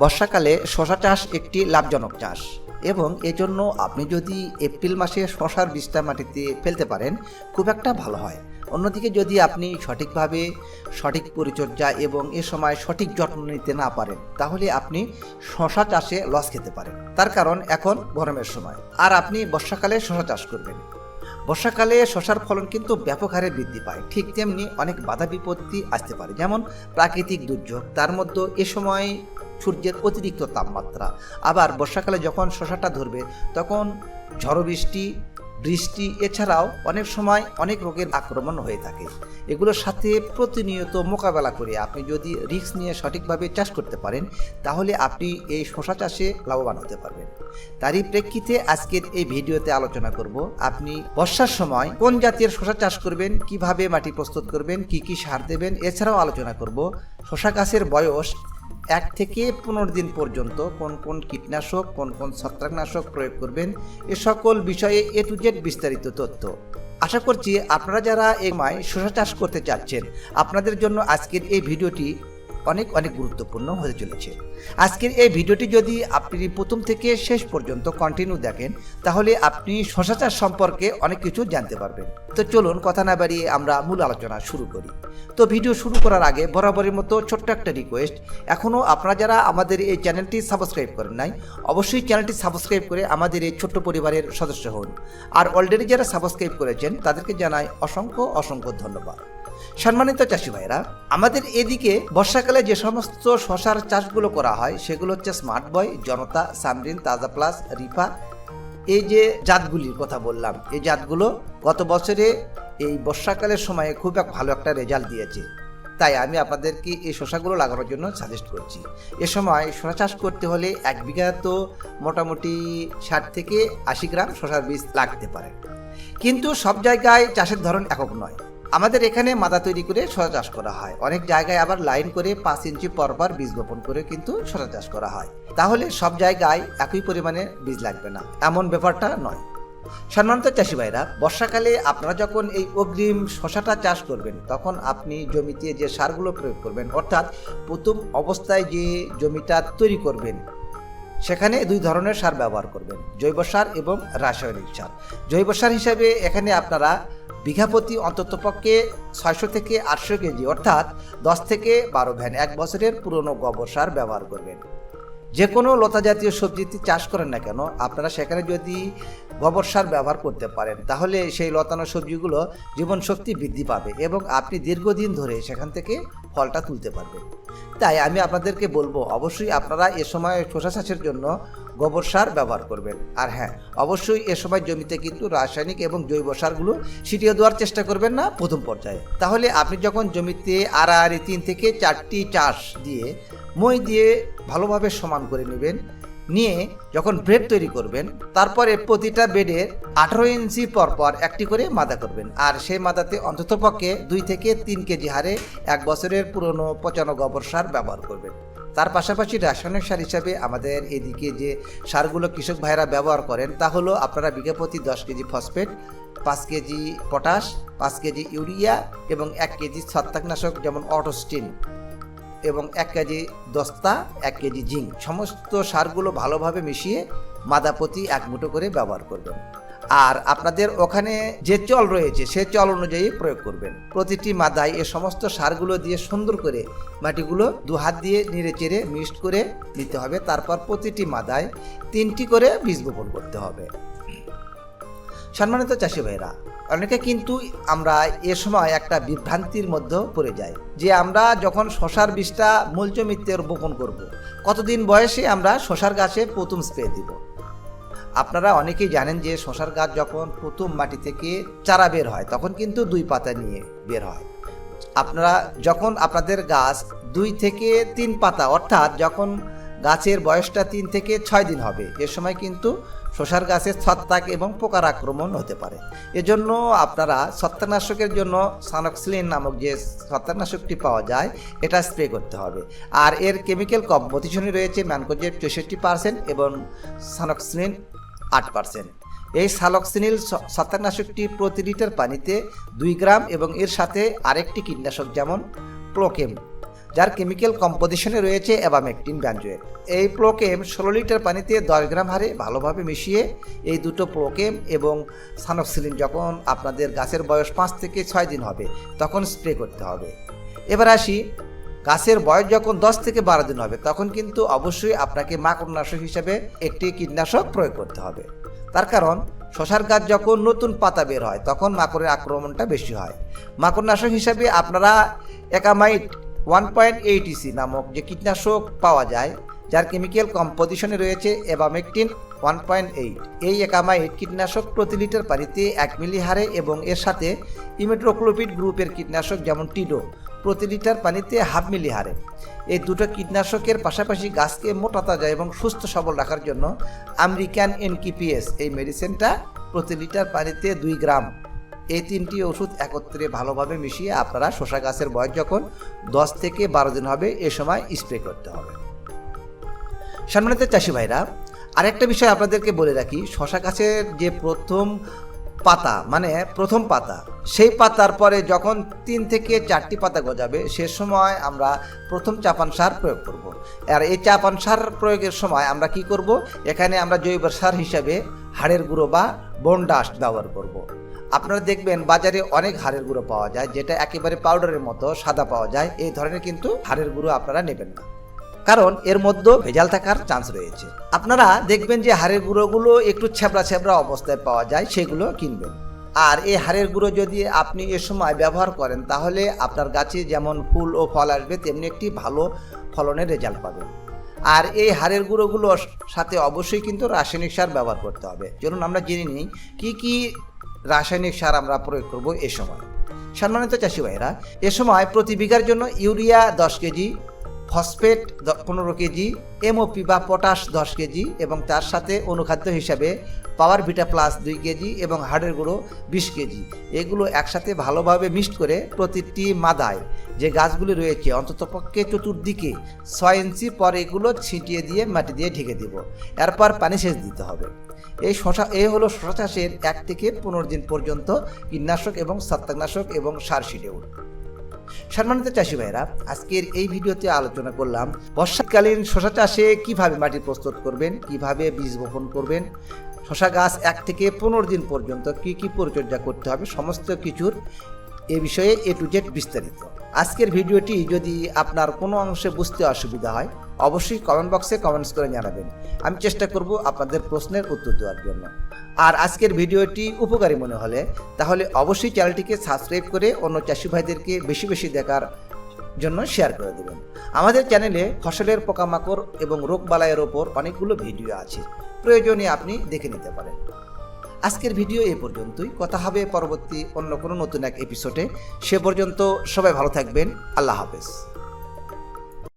বর্ষাকালে শশা চাষ একটি লাভজনক চাষ এবং এজন্য আপনি যদি এপ্রিল মাসে শশার বীজটা মাটিতে ফেলতে পারেন, খুব একটা ভালো হয়। অন্যদিকে যদি আপনি সঠিকভাবে সঠিক পরিচর্যা এবং এ সময় সঠিক যত্ন নিতে না পারেন, তাহলে আপনি শশা চাষে লস খেতে পারেন। তার কারণ এখন গরমের সময়। আর আপনি বর্ষাকালে শশা চাষ করবেন। বর্ষাকালে শশার ফলন কিন্তু ব্যাপক হারে বৃদ্ধি পায়। ঠিক তেমনি অনেক বাধা বিপত্তি আসতে পারে। যেমন প্রাকৃতিক দুর্যোগ। তার মধ্যে এ সময় সূর্যের অতিরিক্ত তাপমাত্রা। আবার বর্ষাকালে যখন শশাটা ধরবে, তখন ঝড় বৃষ্টি বৃষ্টি এছাড়াও অনেক সময় অনেক রোগের আক্রমণ হয়ে থাকে। এগুলোর সাথে প্রতিনিয়ত মোকাবেলা করে আপনি যদি রিস্ক নিয়ে সঠিকভাবে চাষ করতে পারেন, তাহলে আপনি এই শশা চাষে লাভবান হতে পারবেন। তারই প্রেক্ষিতে আজকের এই ভিডিওতে আলোচনা করব, আপনি বর্ষার সময় কোন জাতীয় শশা চাষ করবেন, কীভাবে মাটি প্রস্তুত করবেন, কি কি সার দেবেন, এছাড়াও আলোচনা করব শশা গাছের বয়স এক থেকে পনেরো দিন পর্যন্ত কোন কোন কীটনাশক, কোন কোন ছত্রাকনাশক প্রয়োগ করবেন, এ সকল বিষয়ে এ টু জেড বিস্তারিত তথ্য। আশা করছি আপনারা যারা এই মায় শশা চাষ করতে চাচ্ছেন, আপনাদের জন্য আজকের এই ভিডিওটি অনেক অনেক গুরুত্বপূর্ণ হতে চলেছে। আজকের এই ভিডিওটি যদি আপনি প্রথম থেকে শেষ পর্যন্ত কন্টিনিউ দেখেন, তাহলে আপনি শশা চাষ সম্পর্কে অনেক কিছু জানতে পারবেন। তো চলুন কথা না বাড়িয়ে আমরা মূল আলোচনা শুরু করি। তো ভিডিও শুরু করার আগে বরাবরের মতো ছোট্ট একটা রিকোয়েস্ট এখনও আপনারা যারা আমাদের এই চ্যানেলটি সাবস্ক্রাইব করেন নাই, অবশ্যই চ্যানেলটি সাবস্ক্রাইব করে আমাদের এই ছোট্ট পরিবারের সদস্য হন। আর অলরেডি যারা সাবস্ক্রাইব করেছেন, তাদেরকে জানাই অসংখ্য অসংখ্য ধন্যবাদ। সম্মানিত চাষি ভাইরা আমাদের এদিকে বর্ষাকালে যে সমস্ত শশার চাষগুলো করা হয়, সেগুলো হচ্ছে স্মার্ট বয় জনতা, সামরিন, তাজা প্লাস, রিফা। এই যে জাতগুলির কথা বললাম, এই জাতগুলো গত বছরে এই বর্ষাকালের সময়ে খুব এক ভালো একটা রেজাল্ট দিয়েছে। তাই আমি আপনাদেরকে এই শশাগুলো লাগানোর জন্য সাজেস্ট করছি। এ সময় শশা চাষ করতে হলে এক বিঘা তো মোটামুটি ষাট থেকে আশি গ্রাম শশার বীজ লাগতে পারে। কিন্তু সব জায়গায় চাষের ধরন একক নয়। আমাদের এখানে মাদা তৈরি করে শশা চাষ করা হয়। অনেক জায়গায় আবার লাইন করে পাঁচ ইঞ্চি পরপর বীজ বপন করে কিন্তু শশা চাষ করা হয়। তাহলে সব জায়গায় একই পরিমাণে বীজ লাগবে না, এমন ব্যাপারটা নয়। সম্মানিত চাষি ভাইরা, বর্ষাকালে আপনারা যখন এই অগ্রিম শশাটা চাষ করবেন, তখন আপনি জমিতে যে সারগুলো প্রয়োগ করবেন, অর্থাৎ প্রথম অবস্থায় যে জমিটা তৈরি করবেন সেখানে দুই ধরনের সার ব্যবহার করবেন, জৈব সার এবং রাসায়নিক সার। জৈব সার হিসাবে এখানে আপনারা বিঘাপতি অন্ততপক্ষে ছয়শো থেকে আটশো কেজি, অর্থাৎ দশ থেকে বারো ভ্যান, এক বছরের পুরনো গোবর সার ব্যবহার করবেন। যে কোনো লতা জাতীয় সবজিতে চাষ করেন না কেন, আপনারা সেখানে যদি গোবর সার ব্যবহার করতে পারেন। তাহলে সেই লতানো সবজিগুলো জীবন শক্তি বৃদ্ধি পাবে এবং আপনি দীর্ঘদিন ধরে সেখান থেকে ফলটা তুলতে পারবেন। তাই আমি আপনাদেরকে বলব, অবশ্যই আপনারা এ সময় শশা চাষের জন্য গোবর সার ব্যবহার করবেন। আর হ্যাঁ অবশ্যই এ সময় জমিতে কিন্তু রাসায়নিক এবং জৈব সারগুলো ছিটিয়ে দেওয়ার চেষ্টা করবেন না প্রথম পর্যায়ে। তাহলে আপনি যখন জমিতে আড়াআড়ি তিন থেকে চারটি চাষ দিয়ে মই দিয়ে ভালোভাবে সমান করে নেবেন নিয়ে যখন ব্রেড তৈরি করবেন, তারপরে প্রতিটা বেডের আঠারো ইঞ্চি পরপর একটি করে মাদা করবেন। আর সেই মাদাতে অন্ততপক্ষে দুই থেকে তিন কেজি হারে এক বছরের পুরনো পচানো গোবর সার ব্যবহার করবেন। তার পাশাপাশি রাসায়নিক সার হিসাবে আমাদের এদিকে যে সারগুলো কৃষক ভাইরা ব্যবহার করেন, তা হলো আপনারা বিঘা প্রতি দশ কেজি ফসফেট, পাঁচ কেজি পটাশ, পাঁচ কেজি ইউরিয়া এবং এক কেজি ছত্রাকনাশক যেমন অটোস্টিন এবং এক কেজি দস্তা, এক কেজি জিঙ্ক। সমস্ত সারগুলো ভালোভাবে মিশিয়ে মাদাপতি এক মুঠো করে ব্যবহার করবেন। আর আপনাদের ওখানে যে চল রয়েছে, সে চল অনুযায়ী প্রয়োগ করবেন। প্রতিটি মাদায় এ সমস্ত সারগুলো দিয়ে সুন্দর করে মাটিগুলো দু হাত দিয়ে নেড়ে চেড়ে মিক্সড করে নিতে হবে। তারপর প্রতিটি মাদায় তিনটি করে বীজ বপন করতে হবে। সম্মানিত চাষি ভাইরা অনেকে কিন্তু আমরা এ সময় একটা বিভ্রান্তির মধ্যে পড়ে যাই যে আমরা যখন শশার বীজটা মূল জমিতে রোপণ করব। কতদিন বয়সে আমরা শশার গাছে প্রথম স্প্রে দিব আপনারা অনেকেই জানেন যে শশার গাছ যখন প্রথম মাটি থেকে চারা বের হয়, তখন কিন্তু দুই পাতা নিয়ে বের হয় আপনারা যখন আপনাদের গাছ দুই থেকে তিন পাতা, অর্থাৎ যখন গাছের বয়সটা তিন থেকে ছয় দিন হবে, এ সময় কিন্তু শশার গাছের ছত্রাক এবং পোকার আক্রমণ হতে পারে। এজন্য আপনারা ছত্রাকনাশকের জন্য সানক্সিলিন নামক যে ছত্রাকনাশকটি পাওয়া যায়, এটা স্প্রে করতে হবে। আর এর কেমিক্যাল কম্পোজিশনে রয়েছে ম্যানকোজেব চৌষট্টি পার্সেন্ট এবং সানক্সিলিন আট পার্সেন্ট এই সালক্সিনিল ছত্রাকনাশকটি প্রতি লিটার পানিতে দুই গ্রাম এবং এর সাথে আরেকটি কীটনাশক যেমন প্রোকেম যার কেমিক্যাল কম্পোজিশনে রয়েছে অ্যাবামেকটিন ব্যানজোয়েট এই প্রোকেম ষোলো লিটার পানিতে দশ গ্রাম হারে ভালোভাবে মিশিয়ে এই দুটো প্রোকেম এবং সানক্সিলিন যখন আপনাদের গাছের বয়স পাঁচ থেকে ছয় দিন হবে, তখন স্প্রে করতে হবে। এবার আসি, গাছের বয়স যখন দশ থেকে বারো দিন হবে, তখন কিন্তু অবশ্যই আপনাকে মাকড়নাশক হিসেবে একটি কীটনাশক প্রয়োগ করতে হবে। তার কারণ, শশার গাছ যখন নতুন পাতা বের হয়, তখন মাকড়ের আক্রমণটা বেশি হয়। মাকড়নাশক হিসাবে আপনারা Acamite one point eight EC নামক যে কীটনাশক পাওয়া যায়, যার কেমিক্যাল কম্পোজিশনে রয়েছে এবামেকটিন ওয়ান পয়েন্ট এইট। এই একামাইট কীটনাশক প্রতি লিটার পানিতে এক মিলি হারে এবং এর সাথে ইমেট্রোক্লোপিড গ্রুপের কীটনাশক যেমন টিডো প্রতি লিটার পানিতে হাফ মিলি হারে। এই দুটো কীটনাশকের পাশাপাশি গাছকে মোটা তাজা এবং সুস্থ সবল রাখার জন্য আমেরিকান এনকিপিএস এই মেডিসিনটা প্রতি লিটার পানিতে দুই গ্রাম এই তিনটি ওষুধ একত্রে ভালোভাবে মিশিয়ে আপনারা শশা গাছের বয়স যখন দশ থেকে বারো দিন হবে, এ সময় স্প্রে করতে হবে সম্মানিত চাষি ভাইরা, আরেকটা বিষয় আপনাদেরকে বলে রাখি শশা গাছের যে প্রথম পাতা মানে প্রথম পাতা, সেই পাতার পরে যখন তিন থেকে চারটি পাতা গজাবে, সে সময় আমরা প্রথম চাপান সার প্রয়োগ করব। আর এই চাপান সার প্রয়োগের সময় আমরা কি করব এখানে আমরা জৈব সার হিসাবে হাড়ের গুঁড়ো বা বন ডাস্ট ব্যবহার করব। আপনারা দেখবেন বাজারে অনেক হাড়ের গুঁড়ো পাওয়া যায়, যেটা একেবারে পাউডারের মতো সাদা পাওয়া যায়। এই ধরনের কিন্তু হাড়ের গুঁড়ো আপনারা নেবেন না। কারণ এর মধ্যে ভেজাল থাকার চান্স রয়েছে। আপনারা দেখবেন যে হাড়ের গুঁড়োগুলো একটু ছ্যাবড়া ছ্যাবড়া অবস্থায় পাওয়া যায়, সেগুলো কিনবেন। আর এই হাড়ের গুঁড়ো যদি আপনি এ সময় ব্যবহার করেন, তাহলে আপনার গাছে যেমন ফুল ও ফল আসবে, তেমনি একটি ভালো ফলনের রেজাল্ট পাবেন। আর এই হাড়ের গুঁড়োগুলোর সাথে অবশ্যই কিন্তু রাসায়নিক সার ব্যবহার করতে হবে। চলুন আমরা জেনে নিই, কী কী রাসায়নিক সার আমরা প্রয়োগ করব এ সময়। সম্মানিত চাষি ভাইরা এ সময় প্রতি বিঘার জন্য ইউরিয়া দশ কেজি, ফসফেট পনেরো কেজি এমওপি বা পটাশ দশ কেজি এবং তার সাথে অনুখাদ্য হিসাবে পাওয়ার ভিটা প্লাস দুই কেজি এবং হাড়ের গুঁড়ো বিশ কেজি। এগুলো একসাথে ভালোভাবে মিক্সড করে প্রতিটি মাদায়, যে গাছগুলি রয়েছে অন্ততপক্ষে চতুর্দিকে ছয় ইঞ্চি পর এগুলো ছিটিয়ে দিয়ে মাটি দিয়ে ঢেকে দিব। এরপর পানি সেচ দিতে হবে। এই শশা, এই হলো শশা চাষের এক থেকে পনেরো দিন পর্যন্ত কীটনাশক এবং ছত্রাকনাশক এবং সার শিডিউল সম্মানিত চাষি ভাইরা আজকের এই ভিডিওতে আলোচনা করলাম বর্ষাকালীন শশা চাষে কীভাবে মাটি প্রস্তুত করবেন, কীভাবে বীজ বপন করবেন শশা গাছ এক থেকে পনেরো দিন পর্যন্ত কি কি পরিচর্যা করতে হবে, সমস্ত কিছুর এ বিষয়ে এ টু জেড বিস্তারিত। আজকের ভিডিওটি যদি আপনার কোনো অংশে বুঝতে অসুবিধা হয়, অবশ্যই কমেন্ট বক্সে কমেন্টস করে জানাবেন। আমি চেষ্টা করব আপনাদের প্রশ্নের উত্তর দেওয়ার জন্য। আর আজকের ভিডিওটি উপকারী মনে হলে তাহলে অবশ্যই চ্যানেলটিকে সাবস্ক্রাইব করে অন্য চাষি ভাইদেরকে বেশি বেশি দেখার জন্য শেয়ার করে দেবেন। আমাদের চ্যানেলে ফসলের পোকামাকড় এবং রোগবালাইয়ের ওপর অনেকগুলো ভিডিও আছে। প্রয়োজনে আপনি দেখে নিতে পারেন। আজকের ভিডিও এ পর্যন্তই। কথা হবে পরবর্তী অন্য কোনো নতুন এক এপিসোডে সে পর্যন্ত সবাই ভালো থাকবেন। আল্লাহ হাফেজ।